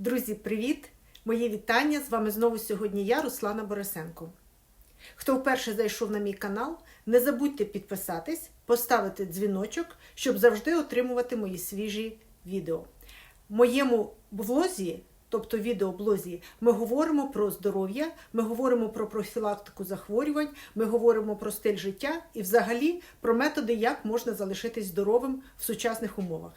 Друзі, привіт! Мої вітання! З вами знову сьогодні я, Руслана Борисенко. Хто вперше зайшов на мій канал, не забудьте підписатись, поставити дзвіночок, щоб завжди отримувати мої свіжі відео. В моєму блозі, тобто відеоблозі, ми говоримо про здоров'я, ми говоримо про профілактику захворювань, ми говоримо про стиль життя і взагалі про методи, як можна залишитись здоровим в сучасних умовах.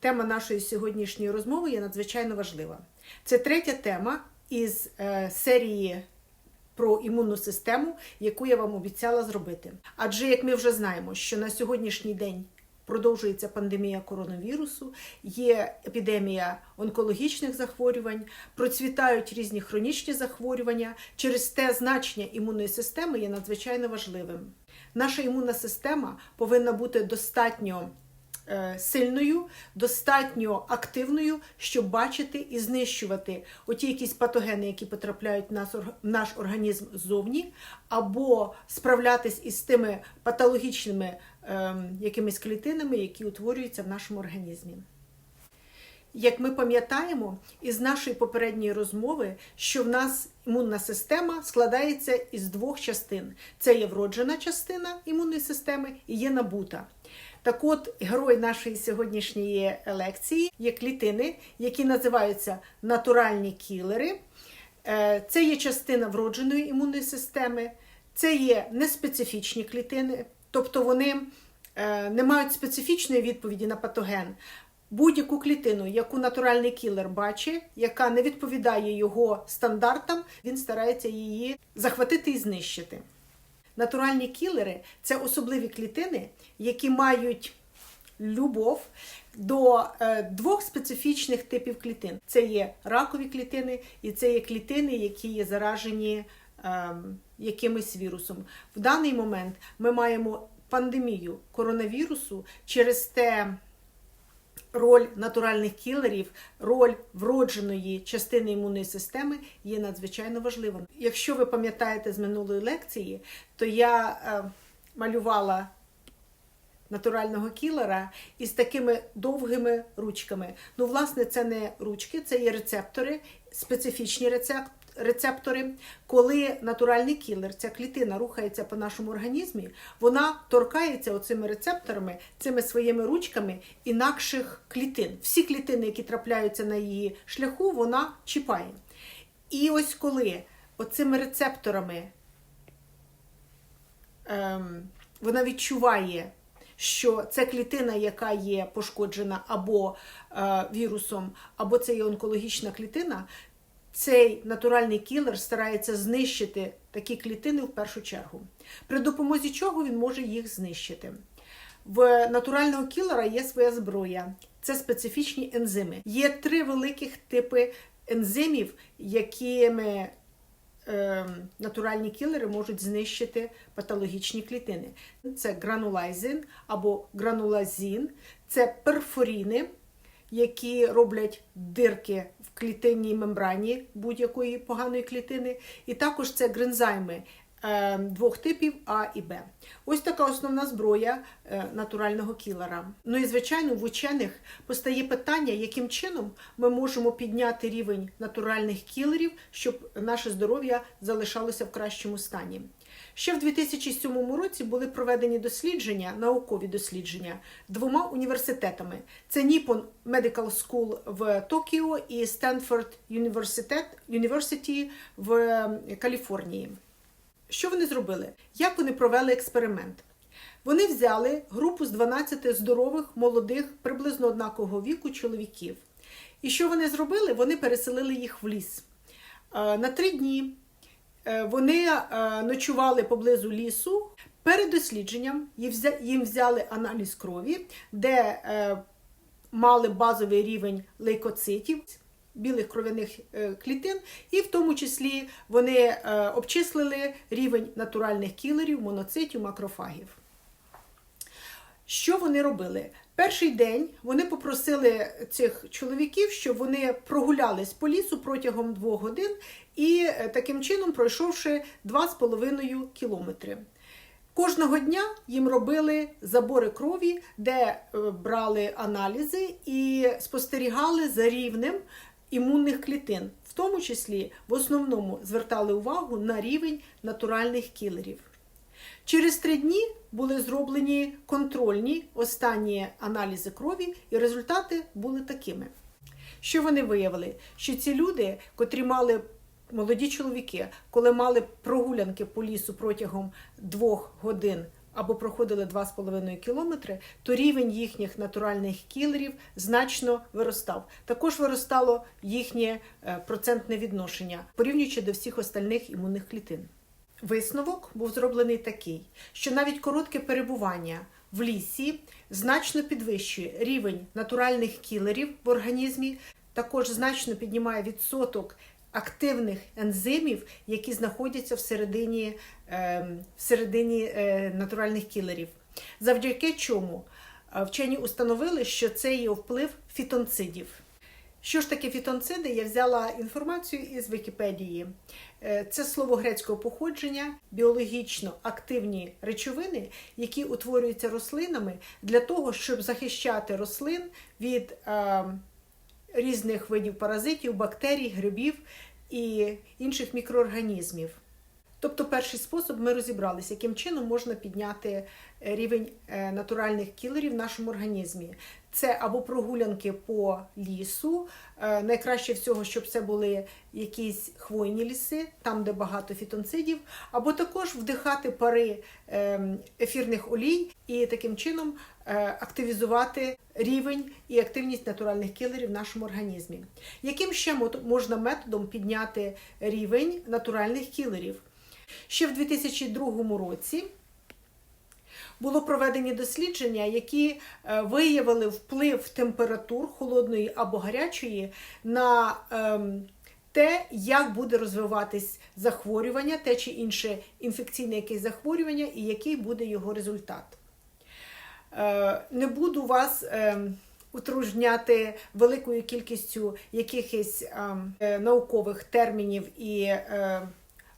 Тема нашої сьогоднішньої розмови є надзвичайно важлива. Це третя тема із е, серії про імунну систему, яку я вам обіцяла зробити. Адже, як ми вже знаємо, що на сьогоднішній день продовжується пандемія коронавірусу, є епідемія онкологічних захворювань, процвітають різні хронічні захворювання. Через те значення імунної системи є надзвичайно важливим. Наша імунна система повинна бути достатньо сильною, достатньо активною, щоб бачити і знищувати оті якісь патогени, які потрапляють в нас наш організм ззовні, або справлятись із тими патологічними ем, якимись клітинами, які утворюються в нашому організмі. Як ми пам'ятаємо із нашої попередньої розмови, що в нас імунна система складається із двох частин: це є вроджена частина імунної системи і є набута. Так от, герой нашої сьогоднішньої лекції є клітини, які називаються натуральні кілери. Е, Це є частина вродженої імунної системи, це є неспецифічні клітини, тобто вони е, не мають специфічної відповіді на патоген. Будь-яку клітину, яку натуральний кілер бачить, яка не відповідає його стандартам, він старається її захватити і знищити. Натуральні кілери це особливі клітини, які мають любов до е, двох специфічних типів клітин: це є ракові клітини, і це є клітини, які є заражені е, якимось вірусом. В даний момент ми маємо пандемію коронавірусу через те. Роль натуральних кілерів, роль вродженої частини імунної системи є надзвичайно важлива. Якщо ви пам'ятаєте з минулої лекції, то я е, малювала натурального кілера із такими довгими ручками. Ну, власне, це не ручки, це є рецептори, специфічні рецептори. Коли натуральний кілер, ця клітина рухається по нашому організмі, вона торкається оцими рецепторами, цими своїми ручками інакших клітин. Всі клітини, які трапляються на її шляху, вона чіпає. І ось коли оцими рецепторами ем, вона відчуває, що це клітина, яка є пошкоджена або е, вірусом, або це є онкологічна клітина цей натуральний кілер старається знищити такі клітини в першу чергу. При допомозі чого він може їх знищити. В натурального кілера є своя зброя, це специфічні ензими. Є три великих типи ензимів, якими е, натуральні кілери можуть знищити патологічні клітини. Це гранулайзин або гранулазін, це перфоріни які роблять дирки клітинній мембрані будь-якої поганої клітини, і також це грензайми е, двох типів А і Б. Ось така основна зброя е, натурального кілера. Ну і звичайно, в учених постає питання, яким чином ми можемо підняти рівень натуральних кілерів, щоб наше здоров'я залишалося в кращому стані. Ще в 2007 році були проведені дослідження, наукові дослідження двома університетами: це Nippon Medical School в Токіо і Stanford University в Каліфорнії. Що вони зробили? Як вони провели експеримент? Вони взяли групу з 12 здорових, молодих, приблизно однакового віку чоловіків. І що вони зробили? Вони переселили їх в ліс на три дні. Е, вони е, ночували поблизу лісу. Перед дослідженням їм взяли аналіз крові, де е, мали базовий рівень лейкоцитів, білих кров'яних клітин, і в тому числі вони обчислили рівень натуральних кілерів, моноцитів, макрофагів. Що вони робили? Перший день вони попросили цих чоловіків, щоб вони прогулялись по лісу протягом двох годин і е, таким чином пройшовши 2,5 кілометри. Кожного дня їм робили забори крові, де е, брали аналізи і спостерігали за рівнем імунних клітин, в тому числі в основному звертали увагу на рівень натуральних кілерів. Через три дні були зроблені контрольні останні аналізи крові, і результати були такими. Що вони виявили? Що ці люди, котрі мали молоді чоловіки, коли мали прогулянки по лісу протягом двох годин або проходили 2,5 кілометри, то рівень їхніх натуральних кілерів значно виростав. Також виростало їхнє е, процентне відношення, порівнюючи до всіх остальних імунних клітин. Висновок був зроблений такий, що навіть коротке перебування в лісі значно підвищує рівень натуральних кілерів в організмі, також значно піднімає відсоток активних ензимів, які знаходяться всередині, е, всередині е, натуральних кілерів. Завдяки чому е, вчені установили, що це є вплив фітонцидів. Що ж таке фітонциди? Я взяла інформацію із Вікіпедії. Е, Це слово грецького походження, біологічно активні речовини, які утворюються рослинами для того, щоб захищати рослин від е, різних видів паразитів, бактерій, грибів і інших мікроорганізмів. Тобто, перший спосіб ми розібралися, яким чином можна підняти е, рівень е, натуральних кілерів в нашому організмі. Це або прогулянки по лісу. е, Найкраще всього, щоб це були якісь хвойні ліси, там, де багато фітонцидів, або також вдихати пари ем, ефірних олій і таким чином активізувати рівень і активність натуральних кілерів в нашому організмі. Яким ще можна методом підняти рівень натуральних кілерів? Ще в 2002 році було проведені дослідження, які е, виявили вплив температур холодної або гарячої на ем, те, як буде розвиватись захворювання, те чи інше інфекційне якесь захворювання, і який буде його результат. Е, Не буду вас ем, утружняти великою кількістю якихось ем, е, наукових термінів і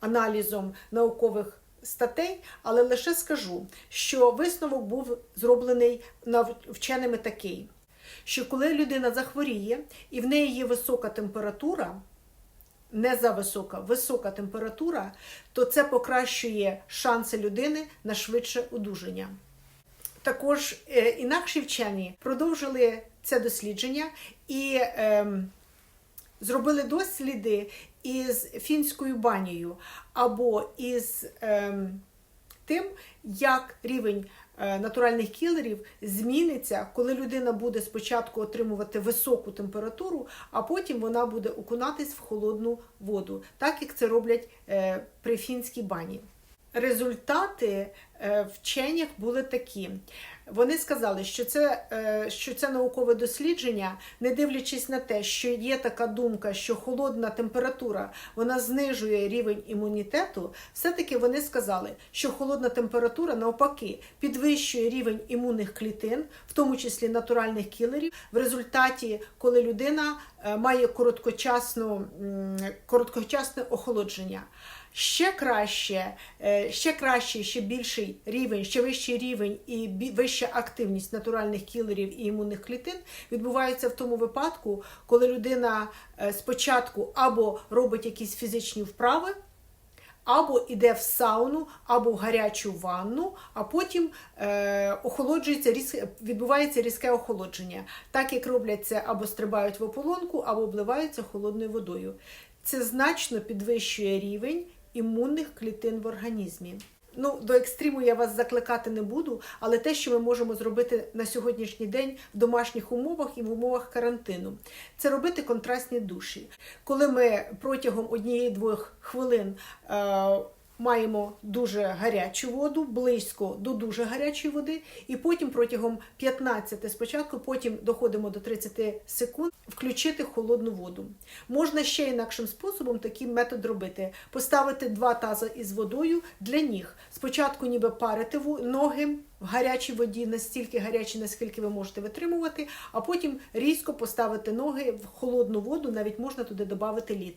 аналізом наукових статей, але лише скажу, що висновок був зроблений вченими такий, що коли людина захворіє і в неї є висока температура, не за висока, висока температура, то це покращує шанси людини на швидше одужання. Також е, інакші вчені продовжили це дослідження і ем, зробили досліди із фінською банією, або із ем, тим, як рівень е, натуральних кілерів зміниться, коли людина буде спочатку отримувати високу температуру, а потім вона буде окунатись в холодну воду, так як це роблять е, при фінській бані. Результати е, вчених були такі. Вони сказали, що це, е, що це наукове дослідження, не дивлячись на те, що є така думка, що холодна температура вона знижує рівень імунітету, все-таки вони сказали, що холодна температура навпаки підвищує рівень імунних клітин, в тому числі натуральних кілерів, в результаті, коли людина е, має короткочасну, короткочасне охолодження. Ще краще, е, ще краще, ще більший рівень, ще вищий рівень і вища активність натуральних кілерів і імунних клітин відбувається в тому випадку, коли людина е, спочатку або робить якісь фізичні вправи, або йде в сауну, або в гарячу ванну, а потім е, охолоджується відбувається різке охолодження, так як роблять це або стрибають в ополонку, або обливаються холодною водою. Це значно підвищує рівень імунних клітин в організмі. Ну, до екстриму я вас закликати не буду, але те, що ми можемо зробити на сьогоднішній день в домашніх умовах і в умовах карантину, це робити контрастні душі. Коли ми протягом однієї-двох хвилин е, маємо дуже гарячу воду, близько до дуже гарячої води, і потім протягом 15 спочатку, потім доходимо до 30 секунд, включити холодну воду. Можна ще інакшим способом такий метод робити: поставити два тази із водою для ніг. Спочатку ніби парити ноги в гарячій воді, настільки гарячі, наскільки ви можете витримувати, а потім різко поставити ноги в холодну воду, навіть можна туди додати лід.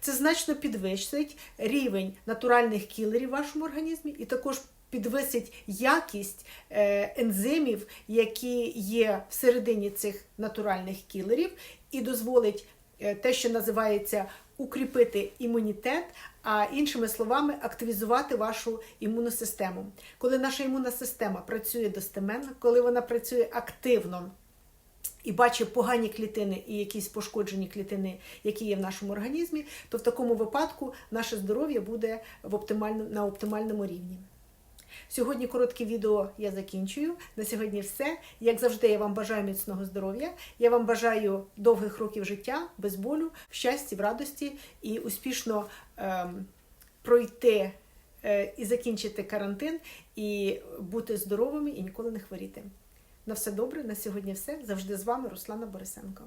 Це значно підвищить рівень натуральних кілерів в вашому організмі і також підвисить якість е, ензимів, які є всередині цих натуральних кілерів, і дозволить е, те, що називається укріпити імунітет, а іншими словами, активізувати вашу імунну систему. Коли наша імунна система працює достеменно, коли вона працює активно і бачить погані клітини і якісь пошкоджені клітини, які є в нашому організмі, то в такому випадку наше здоров'я буде в оптимальному, на оптимальному рівні. Сьогодні коротке відео я закінчую. На сьогодні все. Як завжди, я вам бажаю міцного здоров'я. Я вам бажаю довгих років життя, без болю, в щасті, в радості і успішно ем, пройти е, і закінчити карантин, і бути здоровими і ніколи не хворіти. На все добре, на сьогодні все. Завжди з вами Руслана Борисенко.